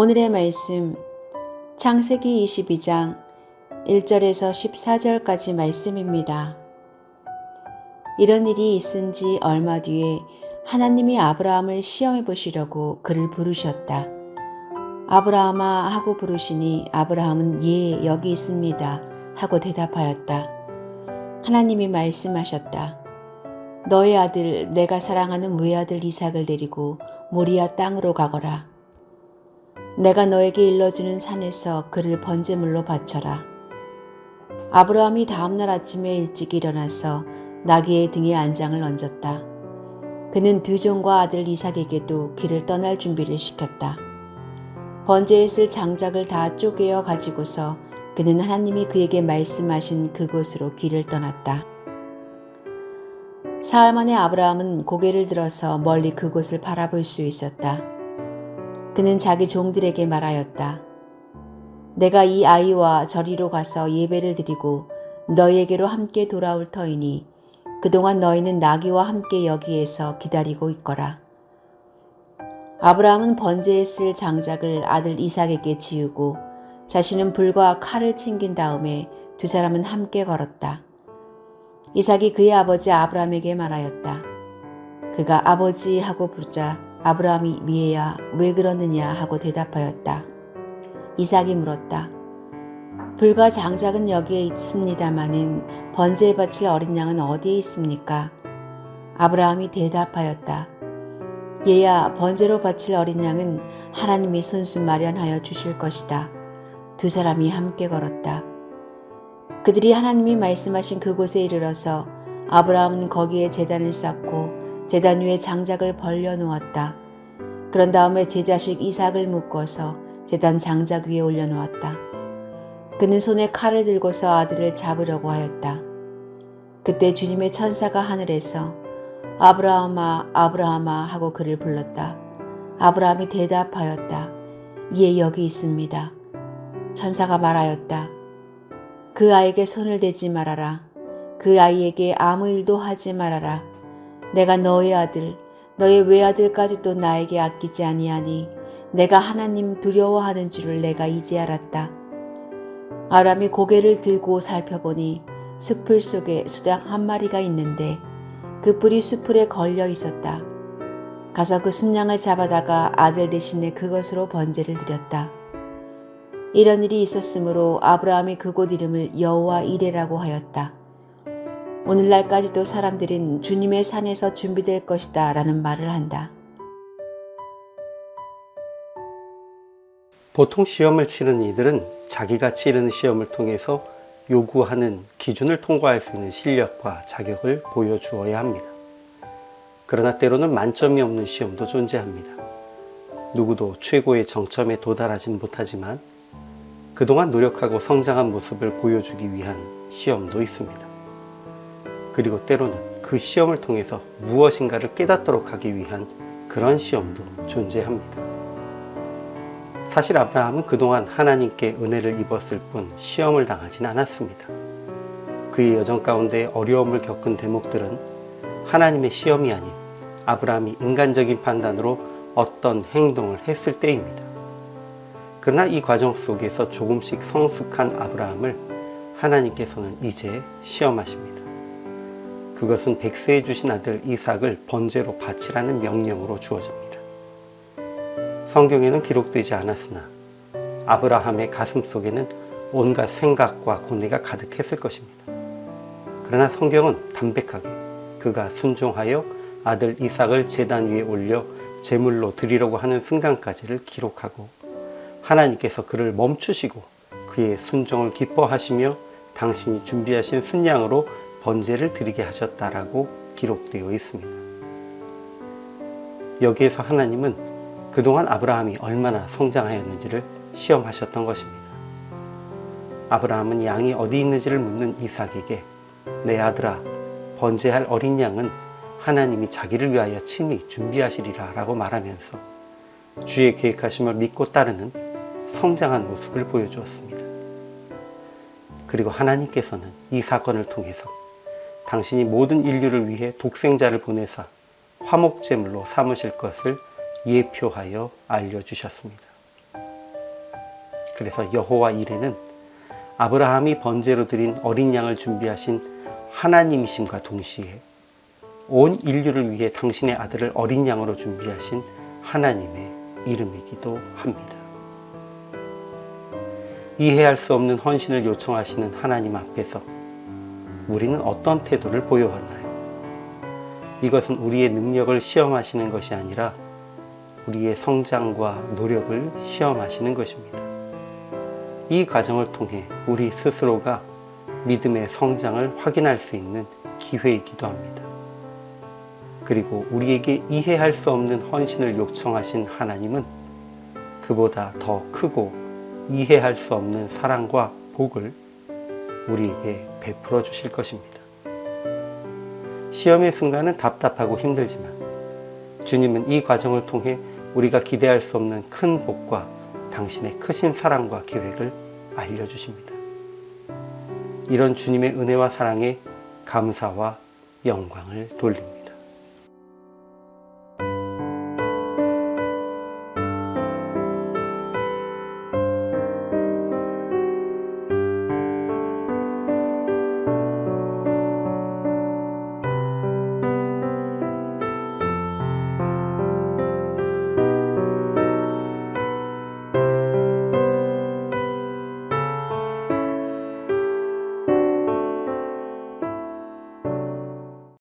오늘의 말씀 창세기 22장 1절에서 14절까지 말씀입니다. 이런 일이 있은 지 얼마 뒤에 하나님이 아브라함을 시험해 보시려고 그를 부르셨다. 아브라함아 하고 부르시니 아브라함은 예 여기 있습니다 하고 대답하였다. 하나님이 말씀하셨다. 너의 아들 내가 사랑하는 외아들 이삭을 데리고 모리아 땅으로 가거라. 내가 너에게 일러주는 산에서 그를 번제물로 바쳐라. 아브라함이 다음날 아침에 일찍 일어나서 나귀의 등에 안장을 얹었다. 그는 두 종과 아들 이삭에게도 길을 떠날 준비를 시켰다. 번제에 쓸 장작을 다 쪼개어 가지고서 그는 하나님이 그에게 말씀하신 그곳으로 길을 떠났다. 사흘 만에 아브라함은 고개를 들어서 멀리 그곳을 바라볼 수 있었다. 그는 자기 종들에게 말하였다. 내가 이 아이와 저리로 가서 예배를 드리고 너희에게로 함께 돌아올 터이니 그동안 너희는 나귀와 함께 여기에서 기다리고 있거라. 아브라함은 번제에 쓸 장작을 아들 이삭에게 지우고 자신은 불과 칼을 챙긴 다음에 두 사람은 함께 걸었다. 이삭이 그의 아버지 아브라함에게 말하였다. 그가 아버지 하고 부르자 아브라함이 미에야 왜 그러느냐 하고 대답하였다. 이삭이 물었다. 불과 장작은 여기에 있습니다마는 번제에 바칠 어린 양은 어디에 있습니까? 아브라함이 대답하였다. 얘야 번제로 바칠 어린 양은 하나님이 손수 마련하여 주실 것이다. 두 사람이 함께 걸었다. 그들이 하나님이 말씀하신 그곳에 이르러서 아브라함은 거기에 재단을 쌓고 재단 위에 장작을 벌려 놓았다. 그런 다음에 제 자식 이삭을 묶어서 재단 장작 위에 올려 놓았다. 그는 손에 칼을 들고서 아들을 잡으려고 하였다. 그때 주님의 천사가 하늘에서 아브라함아 아브라함아 하고 그를 불렀다. 아브라함이 대답하였다. 예 여기 있습니다. 천사가 말하였다. 그 아이에게 손을 대지 말아라. 그 아이에게 아무 일도 하지 말아라. 내가 너의 아들, 너의 외아들까지도 나에게 아끼지 아니하니 내가 하나님 두려워하는 줄을 내가 이제 알았다. 아람이 고개를 들고 살펴보니 숲풀 속에 수닭 한 마리가 있는데 그 뿔이 숲풀에 걸려 있었다. 가서 그 순양을 잡아다가 아들 대신에 그것으로 번제를 드렸다. 이런 일이 있었으므로 아브라함이 그곳 이름을 여호와 이레라고 하였다. 오늘날까지도 사람들은 주님의 산에서 준비될 것이다 라는 말을 한다. 보통 시험을 치르는 이들은 자기가 치르는 시험을 통해서 요구하는 기준을 통과할 수 있는 실력과 자격을 보여주어야 합니다. 그러나 때로는 만점이 없는 시험도 존재합니다. 누구도 최고의 정점에 도달하진 못하지만 그동안 노력하고 성장한 모습을 보여주기 위한 시험도 있습니다. 그리고 때로는 그 시험을 통해서 무엇인가를 깨닫도록 하기 위한 그런 시험도 존재합니다. 사실 아브라함은 그동안 하나님께 은혜를 입었을 뿐 시험을 당하진 않았습니다. 그의 여정 가운데 어려움을 겪은 대목들은 하나님의 시험이 아닌 아브라함이 인간적인 판단으로 어떤 행동을 했을 때입니다. 그러나 이 과정 속에서 조금씩 성숙한 아브라함을 하나님께서는 이제 시험하십니다. 그것은 백세해 주신 아들 이삭을 번제로 바치라는 명령으로 주어집니다. 성경에는 기록되지 않았으나 아브라함의 가슴 속에는 온갖 생각과 고뇌가 가득했을 것입니다. 그러나 성경은 담백하게 그가 순종하여 아들 이삭을 제단 위에 올려 제물로 드리려고 하는 순간까지를 기록하고 하나님께서 그를 멈추시고 그의 순종을 기뻐하시며 당신이 준비하신 순양으로 번제를 드리게 하셨다라고 기록되어 있습니다. 여기에서 하나님은 그동안 아브라함이 얼마나 성장하였는지를 시험하셨던 것입니다. 아브라함은 양이 어디 있는지를 묻는 이삭에게 내 아들아 번제할 어린 양은 하나님이 자기를 위하여 친히 준비하시리라 라고 말하면서 주의 계획하심을 믿고 따르는 성장한 모습을 보여주었습니다. 그리고 하나님께서는 이 사건을 통해서 당신이 모든 인류를 위해 독생자를 보내사 화목제물로 삼으실 것을 예표하여 알려주셨습니다. 그래서 여호와 이레는 아브라함이 번제로 드린 어린 양을 준비하신 하나님이심과 동시에 온 인류를 위해 당신의 아들을 어린 양으로 준비하신 하나님의 이름이기도 합니다. 이해할 수 없는 헌신을 요청하시는 하나님 앞에서 우리는 어떤 태도를 보여왔나요? 이것은 우리의 능력을 시험하시는 것이 아니라 우리의 성장과 노력을 시험하시는 것입니다. 이 과정을 통해 우리 스스로가 믿음의 성장을 확인할 수 있는 기회이기도 합니다. 그리고 우리에게 이해할 수 없는 헌신을 요청하신 하나님은 그보다 더 크고 이해할 수 없는 사랑과 복을 우리에게 베풀어 주실 것입니다. 시험의 순간은 답답하고 힘들지만 주님은 이 과정을 통해 우리가 기대할 수 없는 큰 복과 당신의 크신 사랑과 계획을 알려주십니다. 이런 주님의 은혜와 사랑에 감사와 영광을 돌립니다.